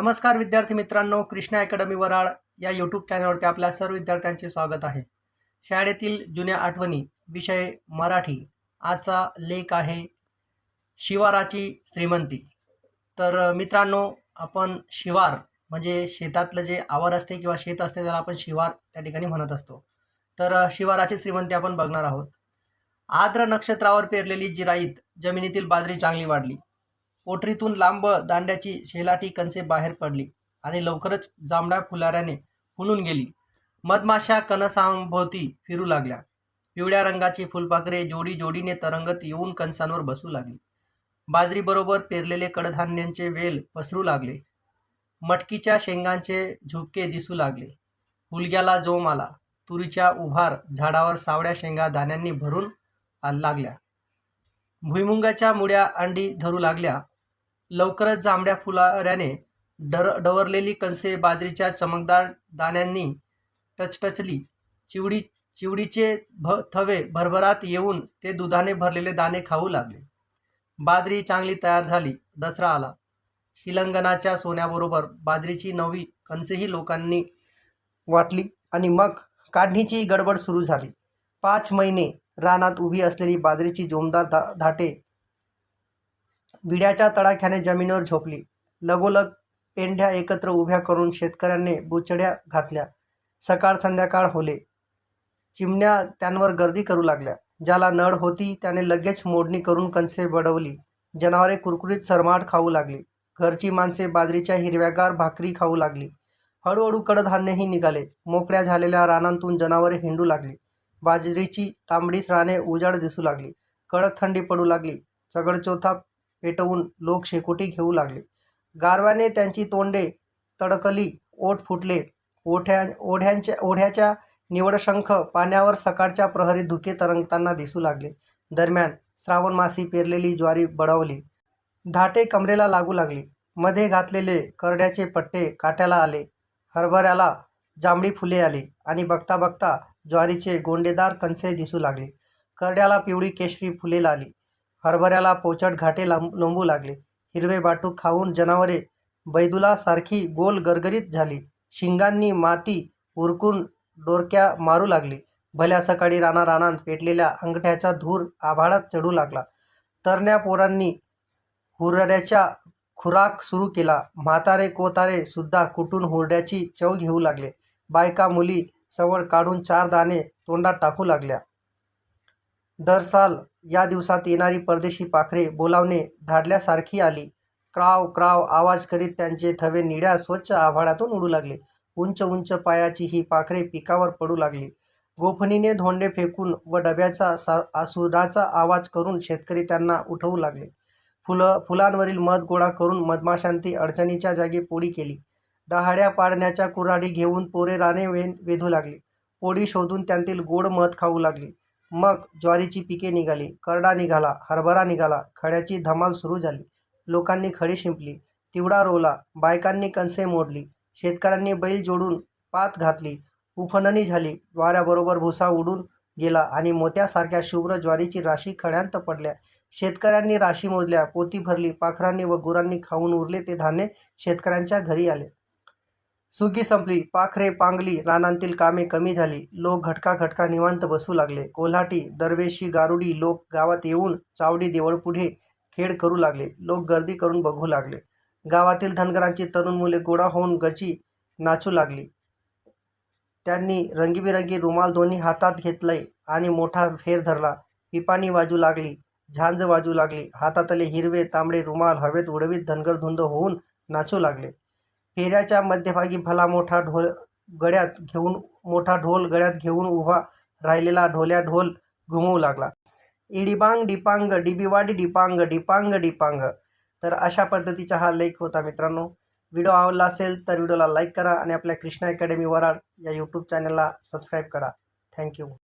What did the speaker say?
नमस्कार विद्यार्थी मित्रांनो कृष्णा अकॅडमी वराळ या यूट्यूब चॅनलवरती आपल्या सर्व विद्यार्थ्यांचे स्वागत आहे. शाळेतील जुन्या आठवणी विषय मराठी आजचा लेख आहे शिवाराची श्रीमंती. तर मित्रांनो आपण शिवार म्हणजे शेतातलं जे आवार असते किंवा शेत असते त्याला आपण शिवार त्या ठिकाणी म्हणत असतो. तर शिवाराची श्रीमंती आपण बघणार आहोत. आद्र नक्षत्रावर पेरलेली जिराईत जमिनीतील बाजरी चांगली वाढली. पोटरीतून लांब दांड्याची शेलाटी कणसे बाहेर पडली आणि लवकरच जांभळ्या फुलाऱ्याने फुलून गेली. मधमाशा कणसांभोवती फिरू लागल्या. पिवळ्या रंगाची फुलपाखरे जोडी जोडीने तरंगत येऊन कणसांवर बसू लागली. बाजरीबरोबर पेरलेले कडधान्यांचे वेल पसरू लागले. मटकीच्या शेंगांचे झुपके दिसू लागले. हुलग्याला जोम आला. तुरीच्या उभार झाडावर सावळ्या शेंगा दाण्यांनी भरून लागल्या. भुईमुंगाच्या मुड्या अंडी धरू लागल्या. लवकरच जांभळ्या फुलाऱ्याने डर डवरलेली कणसे बाजरीच्या चमकदार दाण्यांनी टचटचली. चिवडी चिवडीचे भ थवे भरभरात येऊन ते दुधाने भरलेले दाणे खाऊ लागले. बाजरी चांगली तयार झाली दसरा आला. शिलंगणाच्या सोन्याबरोबर बाजरीची नवी कणसेही लोकांनी वाटली आणि मग काढणीची गडबड सुरू झाली. पाच महिने रानात उभी असलेली बाजरीची जोमदार धा धाटे विड्याच्या तडाख्याने जमिनीवर झोपली. लगोलग पेंढ्या एकत्र उभ्या करून शेतकऱ्यांनी बुचड्या घातल्या. सकाळ संध्याकाळ होले. चिमण्या त्यांवर गर्दी करू लागल्या. ज्याला नळ होती त्याने लगेच मोडणी करून कणसे बडवली. जनावरे कुरकुरीत सरमाट खाऊ लागली. घरची माणसे बाजरीच्या हिरव्यागार भाकरी खाऊ लागली. हळूहळू कडधान्यही निघाले. मोकळ्या झालेल्या रानांतून जनावरे हिंडू लागली. बाजरीची तांबडीच राने उजाड दिसू लागली. कडक थंडी पडू लागली. चगडचोथा पेटवून लोक शेकोटी घेऊ लागले. गारव्याने त्यांची तोंडे तडकली ओठ फुटले. ओढ्या ओढ्यांच्या ओढ्याच्या निवडशंख पाण्यावर सकाळच्या प्रहरी धुके तरंगताना दिसू लागले. दरम्यान श्रावण मासी पेरलेली ज्वारी बडवली. धाटे कमरेला लागू लागली. मध्ये घातलेले करड्याचे पट्टे काट्याला आले. हरभऱ्याला जांभळी फुले आली आणि बघता बघता ज्वारीचे गोंडेदार कणसे दिसू लागले. करड्याला पिवळी केशरी फुले आली हरभऱ्याला पोचट घाटे लांब लोंबू लागले. हिरवे बाटूक खाऊन जनावरे बैदुलासारखी गोल गरगरीत झाली. शिंगांनी माती उरकून डोरक्या मारू लागली. भल्या सकाळी राना रानात पेटलेल्या अंगठ्याचा धूर आभाळात चढू लागला. तरण्या पोरांनी हुरड्याच्या खुराक सुरू केला. म्हातारे कोतारे सुद्धा कुटून हुरड्याची चव घेऊ लागले? बायका मुली सवड काढून चार दाणे तोंडात टाकू लागल्या. दर साल या दिवसात येणारी परदेशी पाखरे बोलावणे धाडल्यासारखी आली. क्राव क्राव आवाज करीत त्यांचे थवे निळ्या स्वच्छ आभाळातून उडू लागले. उंच उंच पायाची ही पाखरे पिकावर पडू लागली. गोफणीने धोंडे फेकून व डब्याचा सा आसुराचा आवाज करून शेतकरी त्यांना उठवू लागले. फुलं फुलांवरील मध गोळा करून मधमाशांती अडचणीच्या जागी पोळी केली. डहाड्या पाडण्याच्या कुऱ्हाडी घेऊन पोरे राणे वे वेधू लागली. पोळी शोधून त्यांतील गोड मध खाऊ लागली. मग ज्वारीची पिके निघाली करडा निघाला हरभरा निघाला खड्याची धमाल सुरू झाली. लोकांनी खडी शिंपली तिवडा रोवला बायकांनी कणसे मोडली शेतकऱ्यांनी बैल जोडून पात घातली उफणणी झाली वाऱ्याबरोबर भुसा उडून गेला आणि मोत्यासारख्या शुभ्र ज्वारीची राशी खड्यांत पडल्या. शेतकऱ्यांनी राशी मोजल्या पोती भरली पाखरांनी व गुरांनी खाऊन उरले ते धान्य शेतकऱ्यांच्या घरी आले. सुगी संपली. पाखरे पांगली रानांतील कामे कमी झाली. लोक घटका घटका निवांत बसू लागले. कोल्हाटी दरवेशी गारुडी लोक गावात येऊन चावडी देवळ पुढे खेळ करू लागले. लोक गर्दी करून बघू लागले. गावातील धनगरांची तरुण मुले गोळा होऊन गची नाचू लागली. त्यांनी रंगीबिरंगी रुमाल दोन्ही हातात घेतले आणि मोठा फेर धरला. पिपाणी वाजू लागली. झांज वाजू लागली. हातातले हिरवे तांबडे रुमाल हवेत उडवीत धनगर धुंद होऊन नाचू लागले. फेऱ्याच्या मध्यभागी भला मोठा ढोल गळ्यात घेऊन मोठा ढोल गळ्यात घेऊन उभा राहिलेला ढोल्या ढोल घुमवू लागला. इडिबांग डिपांग डिबिवाडी डिपांग डिपांग डिपांग. तर अशा पद्धतीचा हा लेख होता मित्रांनो. व्हिडिओ आवडला असेल तर व्हिडिओला लाईक करा आणि आपल्या कृष्णा अकॅडमी वराड या यूट्यूब चॅनलला सबस्क्राईब करा. थँक्यू.